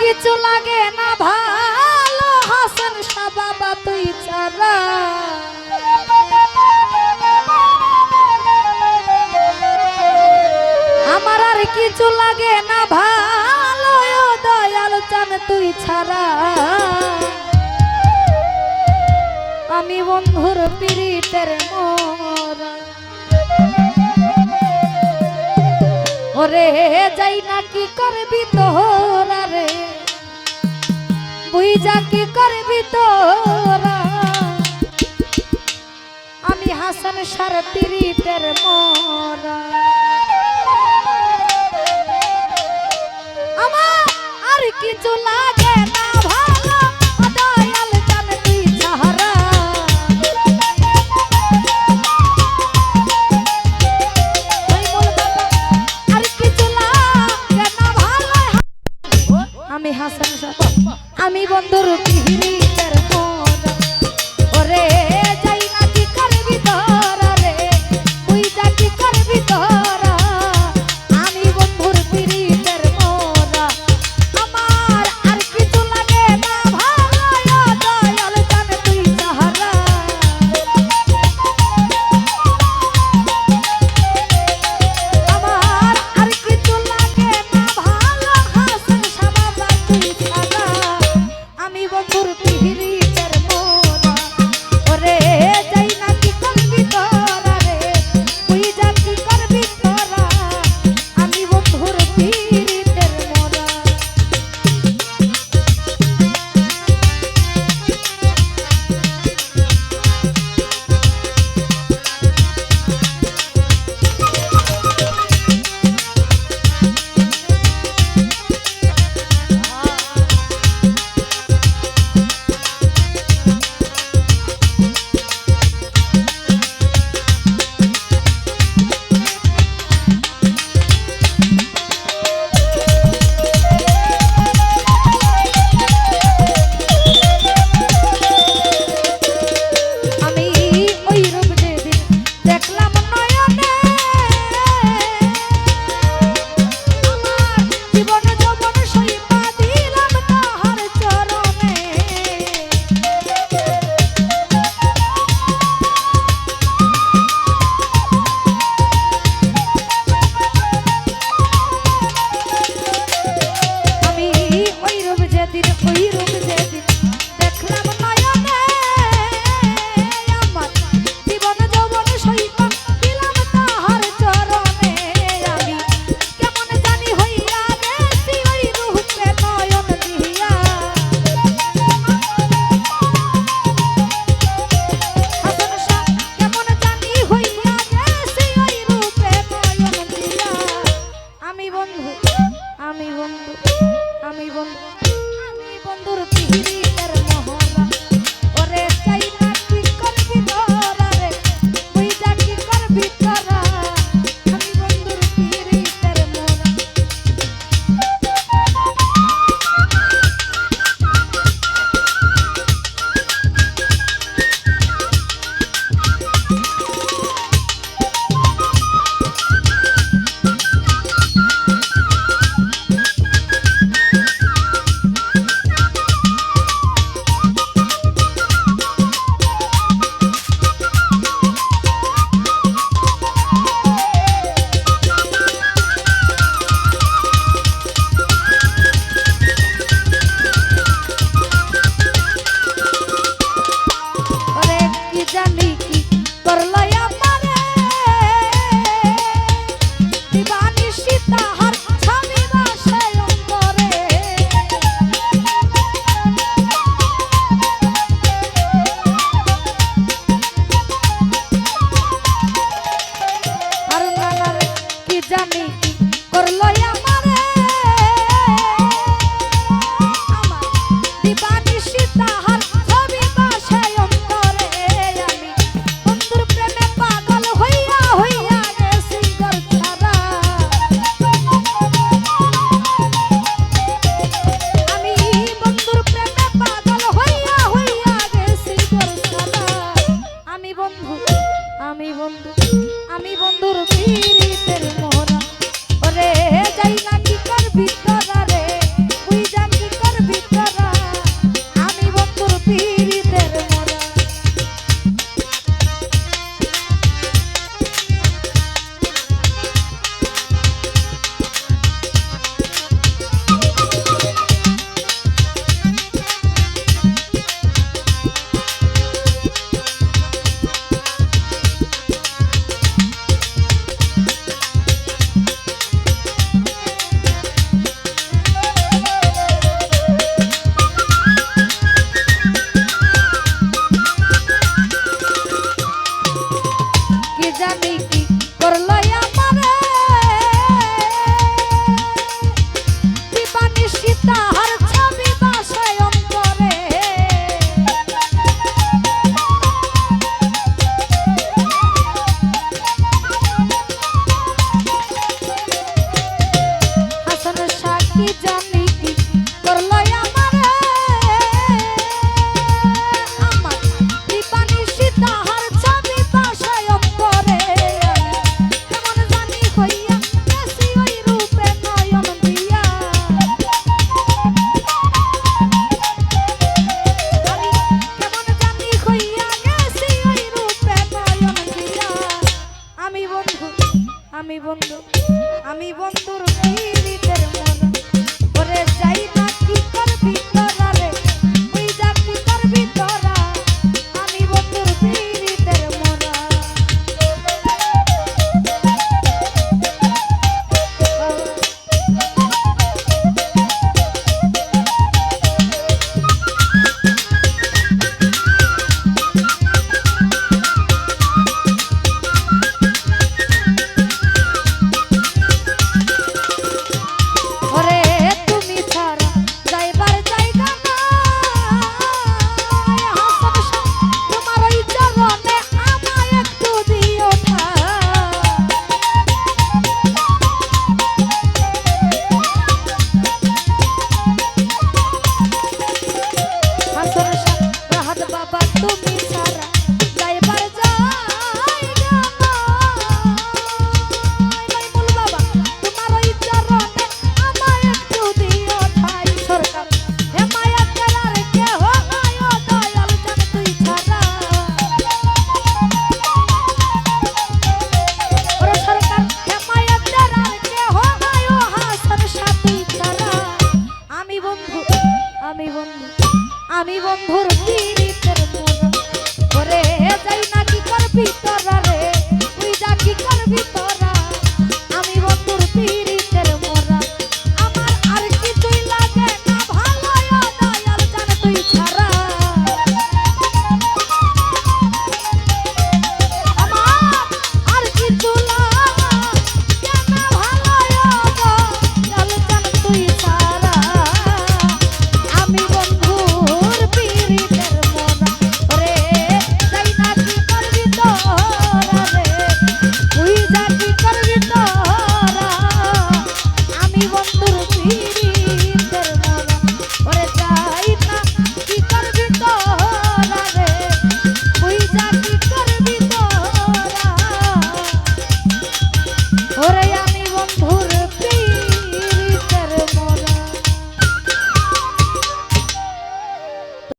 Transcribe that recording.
কিছু লাগে না ভালো, হাসান শাহ বাবা তুই চারা আমার আর কিছু লাগে না ভালো দয়াল চান তুই ছাড়া। আমি বন্ধুর পীড়িতের মোরা। ওরে যাই কি করবি তোরা রে? বুঝা কি করবি তোরা? আমি হাসান সার তিরিটের মরা। আমার আর কিছু লাগে না। মূর্তি করলায়